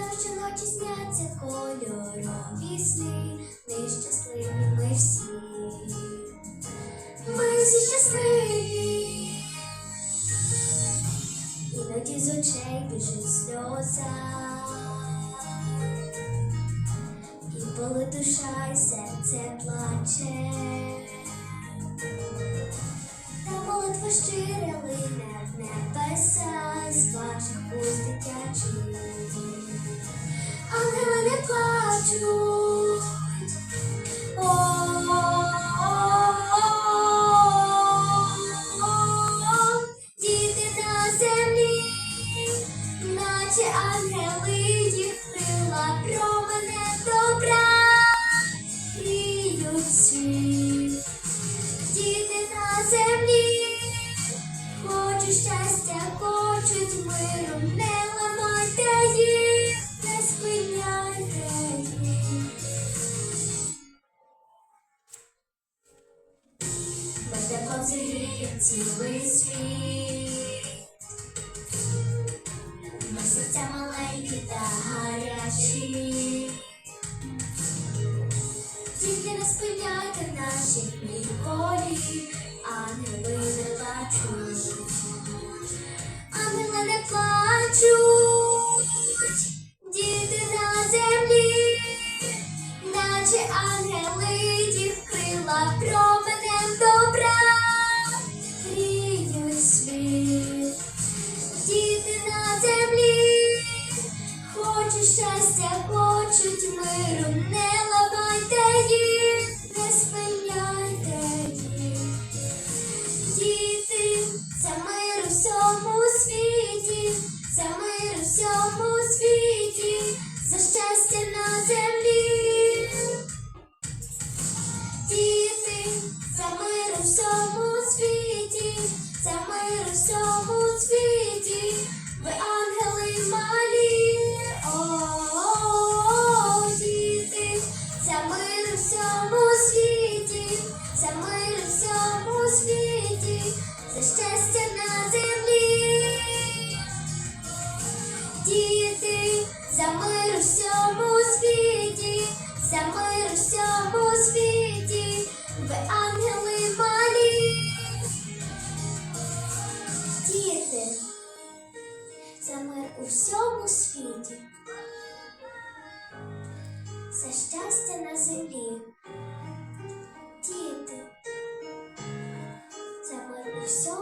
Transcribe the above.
Ночі сняться кольорові сни, нещасливі ми всі. Ми всі щасливі. Іноді з очей біжить сльоза. І болить душа, і серце плаче. Та молитва щира лине в небеса наче ангели їх крила промене добра, гріють світ. Діти на землі, хочуть щастя, хочуть миру, не ламайте їх, не спиняйте їх. Ми зігріє цілий світ. Тільки не спиняйте наші ніколі, ангели не плачуть. Ангели не плачуть, діти на землі, наче ангели їх крила променем добра, гріють світ. Діти на землі, хочуть щастя, хочуть миру, не щастя на землі. Діти, за мир у всьому світі, за мир у всьому за мир у всьому світі, за мир у всьому світі, ви ангели малі. Діти, за мир у всьому світі, за щастя на землі. Діти, за мир у всьому.